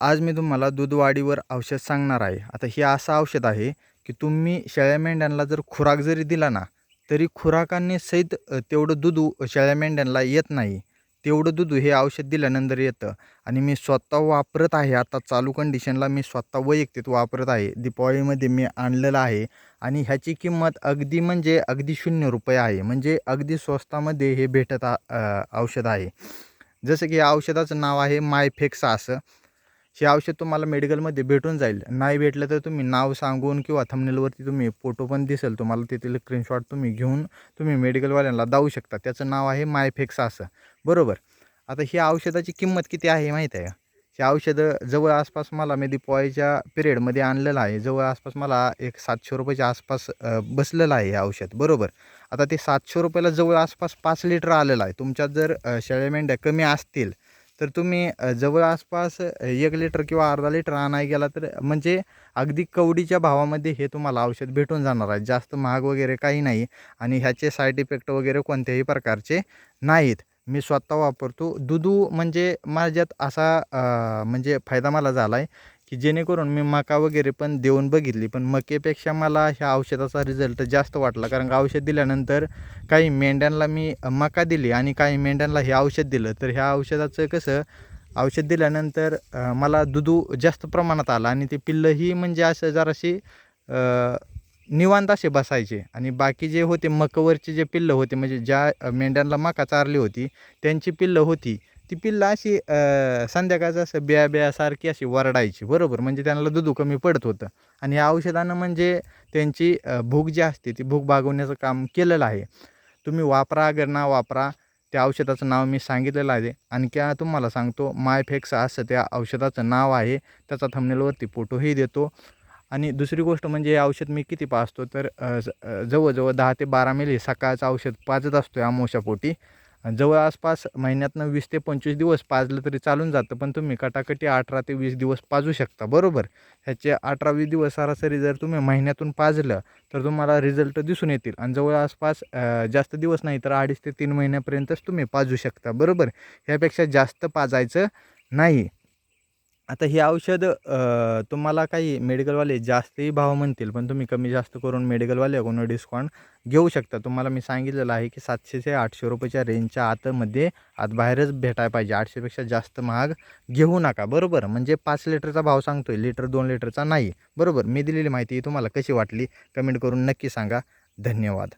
आज मी तुम्हाला दूधवाढीवर औषध सांगणार आहे. आता हे असं औषध आहे की तुम्ही शेळ्या मेंढ्यांना जर खुराक जरी दिला ना तरी खुराकांनी सहित तेवढं दूध शेळ्या मेंढ्यांना येत नाही. तेवढं दूध हे औषध दिल्यानंतर येतं. आणि मी स्वतः वापरत आहे. आता चालू कंडिशनला मी स्वतः वैयक्तिक वापरत आहे. दीपावलीमध्ये मी आणलेलं आहे. आणि ह्याची किंमत अगदी म्हणजे अगदी शून्य रुपये आहे. म्हणजे अगदी स्वस्तामध्ये हे भेटत औषध आहे. जसं की या औषधाचं नाव आहे मायफेक्सा असं. हे औषध तुम्हाला मेडिकलमध्ये भेटून जाईल. नाही भेटलं तर तुम्ही नाव सांगून किंवा थंबनेलवरती तुम्ही फोटो पण दिसेल. तुम्हाला तेथील स्क्रीनशॉट तुम्ही घेऊन तुम्ही मेडिकलवाल्यांना दावू शकता. त्याचं नाव आहे मायफेक्स असं. बरोबर? आता ही औषधाची किंमत किती आहे माहीत आहे का? हे औषधं जवळ आसपास मला मी दिपवाळीच्या पिरियडमध्ये आणलेलं आहे. जवळ आसपास मला एक सातशे रुपयाच्या आसपास बसलेलं आहे हे औषध. बरोबर? आता ते सातशे रुपयाला जवळ आसपास पाच लिटर आलेलं आहे. तुमच्यात जर अ, शेळ्या मेंढ्या कमी असतील तर तुम्ही जवळ आसपास एक लिटर किंवा अर्धा लिटर आणाय गेला तर म्हणजे अगदी कवडीच्या भावामध्ये हे तुम्हाला औषध भेटून जाणार आहे. जास्त महाग वगैरे काही नाही आणि ह्याचे साईड इफेक्ट वगैरे कोणत्याही प्रकारचे नाहीत. मी स्वतः वापरतो. दुधू म्हणजे माझ्यात असा म्हणजे फायदा मला झाला आहे की जेणेकरून मी मका वगैरे पण देऊन बघितली. पण मकेपेक्षा मला ह्या औषधाचा रिझल्ट जास्त वाटला. कारण का औषध दिल्यानंतर काही मेंढ्यांना मी मका दिली आणि काही मेंढ्यांना हे औषध दिलं. तर ह्या औषधाचं कसं औषध दिल्यानंतर मला दुधू जास्त प्रमाणात आलं आणि ते पिल्लंही म्हणजे असं जराशी निवांत असे बसायचे. आणि बाकी जे होते मकवरचे जे पिल्लं होते म्हणजे ज्या मेंढ्यांना मका चारली होती त्यांची पिल्लं होती. ती पिल्लं अशी संध्याकाळचं असं बिया बियासारखी अशी वरडायची बरोबर? म्हणजे त्यांना दुधू कमी पडत होतं. आणि या औषधानं म्हणजे त्यांची भूक जी असते ती भूक भागवण्याचं काम केलेलं आहे. तुम्ही वापरा अगर ना वापरा त्या औषधाचं नाव मी सांगितलेलं आहे. आणखी तुम्हाला सांगतो मायफेक्स असं त्या औषधाचं नाव आहे. त्याचा थंबनेलवरती फोटोही देतो. आणि दुसरी गोष्ट म्हणजे हे औषध मी किती पाजतो तर ज- जवळजवळ दहा ते बारा मिली सकाळचं औषध पाजत असतो आमोशापोटी जवळ आसपास महिन्यातनं वीस ते पंचवीस दिवस पाजलं तरी चालून जातं पण तुम्ही कटाकटी अठरा ते वीस दिवस पाजू शकता बरोबर? ह्याचे अठरा वीस दिवस सरासरी जर तुम्ही महिन्यातून पाजलं तर तुम्हाला रिझल्ट दिसून येतील. आणि जवळ आसपास जास्त दिवस नाही तर अडीच ते तीन महिन्यापर्यंतच तुम्ही पाजू शकता बरोबर? ह्यापेक्षा जास्त पाजायचं नाही. आता हे औषध अ, तुम्हाला काही मेडिकलवाले जास्तही भाव म्हणतील पण तुम्ही कमी जास्त करून मेडिकलवाल्याकडून डिस्काउंट घेऊ शकता. तुम्हाला मी सांगितलेलं आहे की सातशे ते आठशे रुपयाच्या रेंजच्या आतमध्ये आत बाहेरच भेटायला पाहिजे. आठशेपेक्षा जास्त महाग घेऊ नका. बरोबर? म्हणजे पाच लिटरचा भाव सांगतोय. लिटर दोन लिटरचा नाही. बरोबर? मी दिलेली माहिती तुम्हाला कशी वाटली? कमेंट करून नक्की सांगा. धन्यवाद.